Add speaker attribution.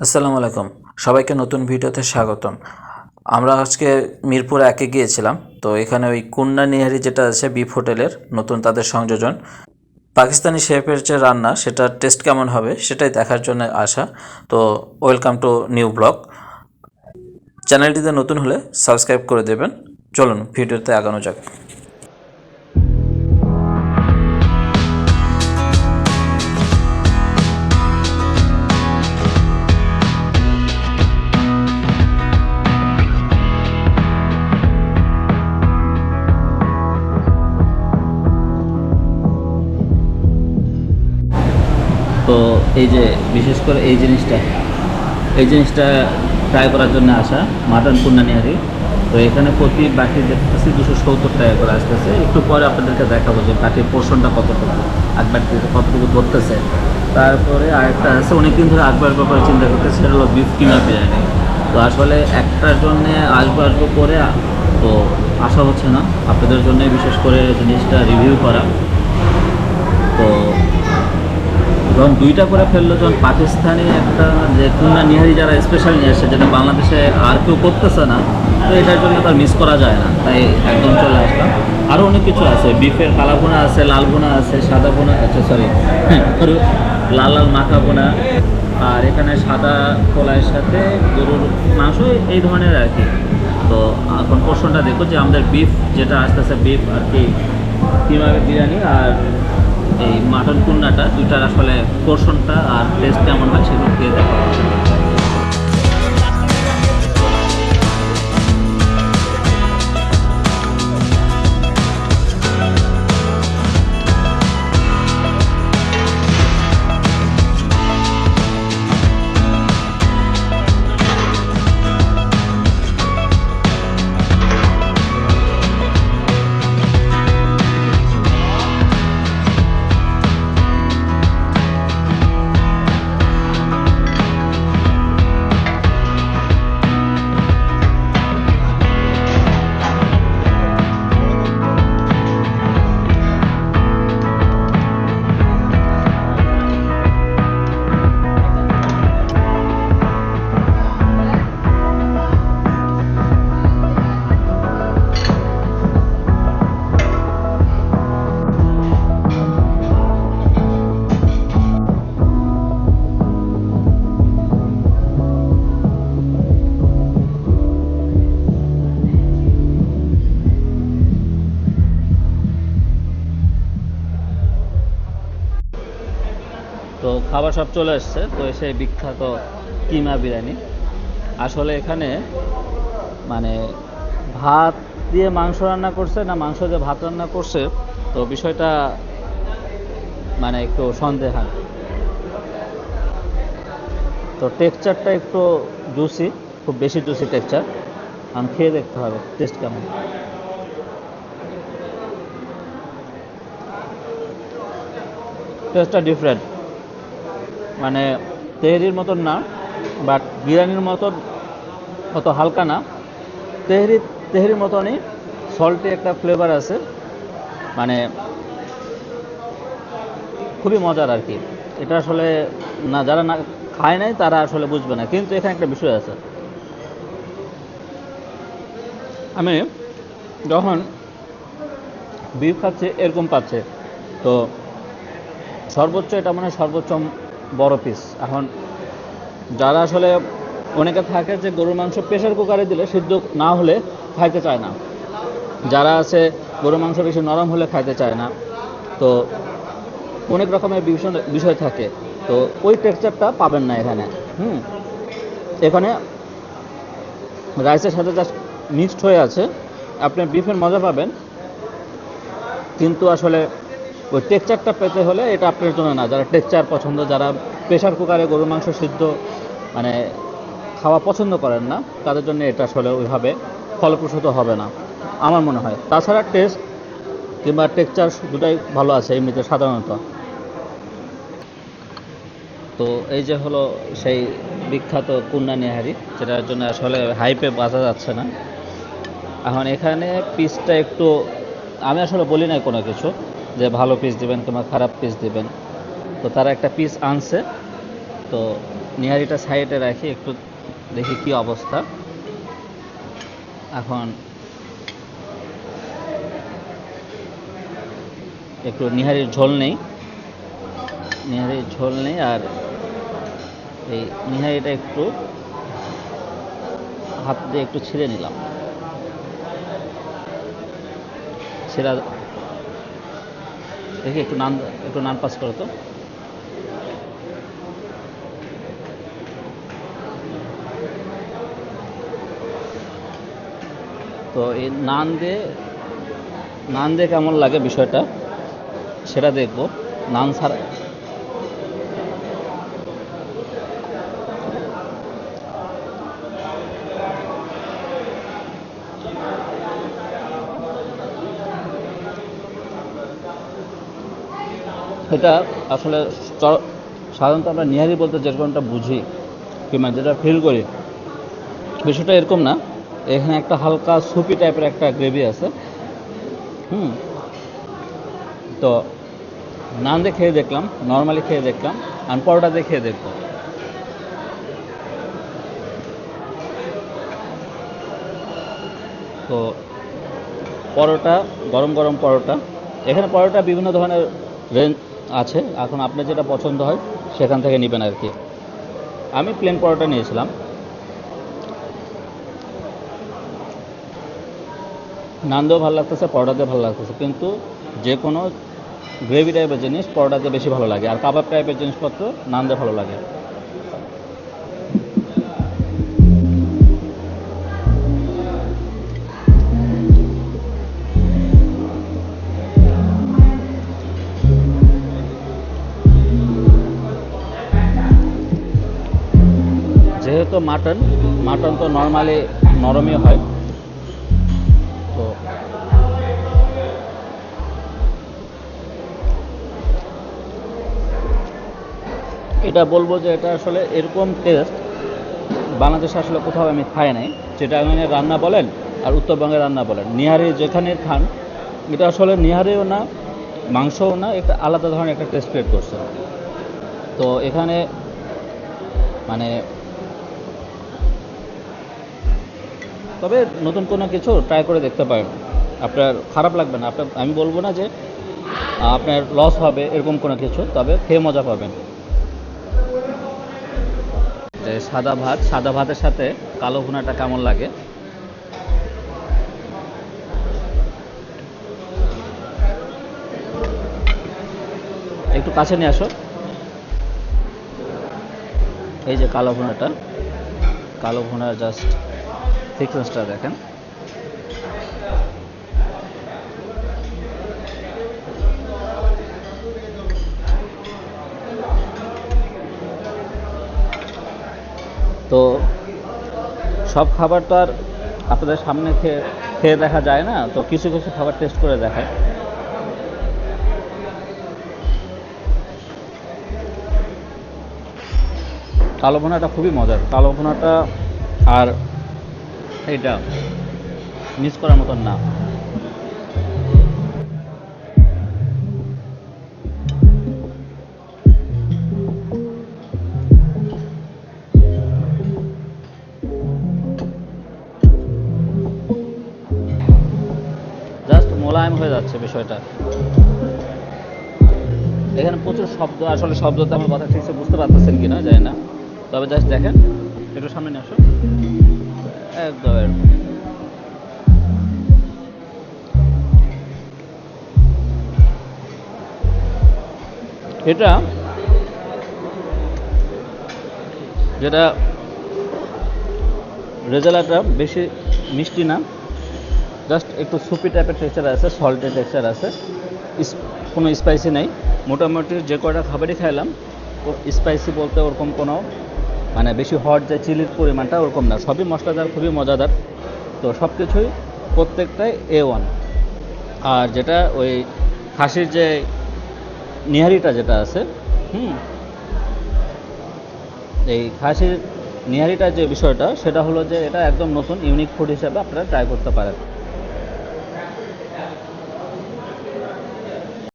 Speaker 1: আসসালামু আলাইকুম। সবাইকে নতুন ভিডিওতে স্বাগতম। আমরা আজকে মিরপুর একে গিয়েছিলাম, তো এখানে ওই কুন্না নিহারি যেটা আছে বিফ হোটেলের নতুন তাদের সংযোজন। পাকিস্তানি শেফের যে রান্না, সেটার টেস্ট কেমন হবে সেটাই দেখার জন্য আসা। তো ওয়েলকাম টু নিউ ব্লগ। চ্যানেলটিতে নতুন হলে সাবস্ক্রাইব করে দেবেন। চলুন, ভিডিওতে আগানো যাক।
Speaker 2: তো এই যে, বিশেষ করে এই জিনিসটা এই জিনিসটা ট্রাই করার জন্য আসা, মাটন কুন্নানিহারি তো এখানে প্রতি বাটি দেখতেছি দুশো সত্তর টাকা করে আসতেছে। একটু পরে আপনাদেরকে দেখাবো যে বাটির পোর্শনটা কতটুকু এক বাটিতে কতটুকু ধরতেছে। তারপরে আরেকটা আছে, অনেকদিন ধরে আকবার ব্যাপারে চিন্তা করতেছে, সেটা হলো বিফ কিমা বিরিয়ানি। তো আসলে একটার জন্যে আসব আসব করে তো আসা হচ্ছে না। আপনাদের জন্য বিশেষ করে জিনিসটা রিভিউ করা। তো এবং দুইটা করে ফেলল যখন পাকিস্তানি একটা যে কুন্না নিহারি যারা স্পেশাল নিয়ে আসছে যেটা বাংলাদেশে আর কেউ করতেছে না, তো এটার জন্য তার মিস করা যায় না। তাই একদম চলে আসলাম। আরও অনেক কিছু আছে বিফের কালা বোনা আছে লাল বোনা আছে, সাদা বোনা আছে সরি লাল লাল মাখা বোনা আর এখানে সাদা কলাইয়ের সাথে গরুর মাংস, এই ধরনের আর কি। তো এখন পোর্শনটা দেখো যে আমাদের বিফ যেটা আসতেছে বিফ আর কি কিমাবে বিরিয়ানি আর এই মাটন কুন্ডাটা দুইটার আসলে পোর্শনটা আর টেস্ট কেমন হয় সেগুলো খেয়ে দেখো। খাবার সব চলে এসছে, তো এসে বিখ্যাত কিমা বিরিয়ানি। আসলে এখানে মানে ভাত দিয়ে মাংস রান্না করছে না মাংস দিয়ে ভাত রান্না করছে, তো বিষয়টা মানে একটু সন্দেহান তো টেক্সচারটা একটু জুসি খুব বেশি জুসি টেক্সচার আমি খেয়ে দেখতে হবে টেস্ট কেমন। টেস্টটা ডিফারেন্ট মানে তেহরির মতন না বাট বিরিয়ানির মতন অত হালকা না। তেহরি, তেহরির মতনই সল্টে একটা ফ্লেভার আছে। মানে খুবই মজার আর কি। এটা আসলে না, যারা না খায় নাই, তারা আসলে বুঝবে না। কিন্তু এখানে একটা বিষয় আছে। আমি যখন বিফ খাচ্ছে, এরকম পাচ্ছে। তো সর্বোচ্চ এটা মানে সর্বোচ্চ বড় পিস এখন যারা আসলে অনেকে থাকে যে গরুর মাংস প্রেশার কুকারে দিলে সিদ্ধ না হলে খাইতে চায় না। যারা আছে গরুর মাংস বেশি নরম হলে খাইতে চায় না। তো অনেক রকমের বিষয় থাকে। তো ওই টেক্সচারটা পাবেন না এখানে। হুম? এখানে রাইসের সাথে জাস্ট মিক্সড হয়ে আছে। আপনি বিফের মজা পাবেন। কিন্তু আসলে ওই টেক্সচারটা পেতে হলে এটা আপনার জন্য না। যারা টেক্সচার পছন্দ, যারা প্রেশার কুকারে গরুর মাংস সিদ্ধ মানে খাওয়া পছন্দ করেন না, তাদের জন্য এটা আসলে ওইভাবে ফলপ্রসূত হবে না, আমার মনে হয়। তাছাড়া টেস্ট কিংবা টেক্সচার দুটাই ভালো আছে এমনিতে সাধারণত। তো এই যে হলো সেই বিখ্যাত কুন্না নিহারি, যেটার জন্য আসলে হাইপে বাজা যাচ্ছে না। এখন এখানে পিসটা একটু, আমি আসলে বলি নাই কোনো কিছু। যে ভালো পিস দিবেন কিংবা খারাপ পিস দিবেন। তো তারা একটা পিস আনছে। তো নিহারিটা সাইডে রাখি, একটু দেখি কি অবস্থা। এখন একটু নিহারির ঝোল নেই। নিহারির ঝোল নেই আর এই নিহারিটা একটু হাত দিয়ে একটু ছিঁড়ে নিলাম। ছেঁড়া দেখি, একটু নান একটু নান পাস করো তো। তো এই নান দে নান দিয়ে কেমন লাগে বিষয়টা? সেটা দেখব। নান ছাড়া এটা আসলে সাধারণত আমরা নিহারি বলতে যেরকমটা বুঝি, কিংবা যেটা ফিল করি, বিষয়টা এরকম না। এখানে একটা হালকা সুপি টাইপের একটা গ্রেভি আছে। হুম। তো নান দিয়ে খেয়ে দেখলাম নর্মালি খেয়ে দেখলাম আর পরোটা দিয়ে খেয়ে দেখব। তো পরোটা, গরম গরম পরোটা। এখানে পরোটা বিভিন্ন ধরনের রেঞ্জ আছে। এখন আপনার যেটা পছন্দ হয় সেখান থেকে নেবেন আর কি। আমি প্লেন পরোটা নিয়েছিলাম। নান ভালো লাগতেছে পরোটা দিয়ে ভালো লাগতেছে। কিন্তু যে কোনো গ্রেভি টাইপের জিনিস পরোটাতে বেশি ভালো লাগে। আর কাবাব টাইপের জিনিসপত্র নান ভালো লাগে। যেহেতু মাটন মাটন তো নর্মালি নরমই হয়। তো এটা বলব যে এটা আসলে এরকম টেস্ট বাংলাদেশে আসলে কোথাও আমি খাই নাই চিটাগাঙের রান্না বলেন আর উত্তরবঙ্গের রান্না বলেন। নিহারি যেখানে খান, এটা আসলে নিহারিও না, মাংসও না, একটা আলাদা ধরনের একটা টেস্ট ক্রিয়েট করছে। তো এখানে মানে তবে নতুন কোনো কিছু ট্রাই করে দেখতে পারেন। আপনার খারাপ লাগবে না। আপনার, আমি বলব না যে, আপনার লস হবে এরকম কোনো কিছু, তবে খেয়ে মজা পাবেন। সাদা ভাত, সাদা ভাতের সাথে কালো ভুনাটা কেমন লাগে? একটু কাছে নিয়ে আসো। এই যে কালো ভুনাটা, কালো ভুনার জাস্ট থিকনেসটা দেখেন। তো সব খাবার তো আর আপনাদের সামনে খেয়ে খেয়ে দেখা যায় না, তো কিছু কিছু খাবার টেস্ট করে দেখায়। কালো ভুনাটা খুবই মজার। কালো ভুনাটা আর এইটা মিস করার মতন না। জাস্ট মোলায়েম হয়ে যাচ্ছে বিষয়টা। এখানে প্রচুর শব্দ, আসলে শব্দতে আমার কথা ঠিকছে বুঝতে পারতেছেন কিনা, জানি না। তবে জাস্ট দেখেন, একটু সামনে নিয়ে আসো একদম। এটা, যেটা রেজালাটা বেশি মিষ্টি না, জাস্ট একটু সুপি টাইপের টেক্সচার আছে সল্টের টেক্সচার আছে কোনো স্পাইসি নাই মোটামুটি যে কয়টা খাবারই খাইলাম স্পাইসি বলতে ওরকম কোনো মানে বেশি হট যে চিলির পরিমাণটা ওরকম না। সবই মশলাদার, খুবই মজাদার। তো সব কিছুই প্রত্যেকটাই এ ওয়ান আর যেটা ওই খাসির যে নিহারিটা যেটা আছে, হুম, এই খাসির নিহারিটার যে বিষয়টা, সেটা হলো যে এটা একদম নতুন ইউনিক ফুড হিসাবে আপনারা ট্রাই করতে পারেন।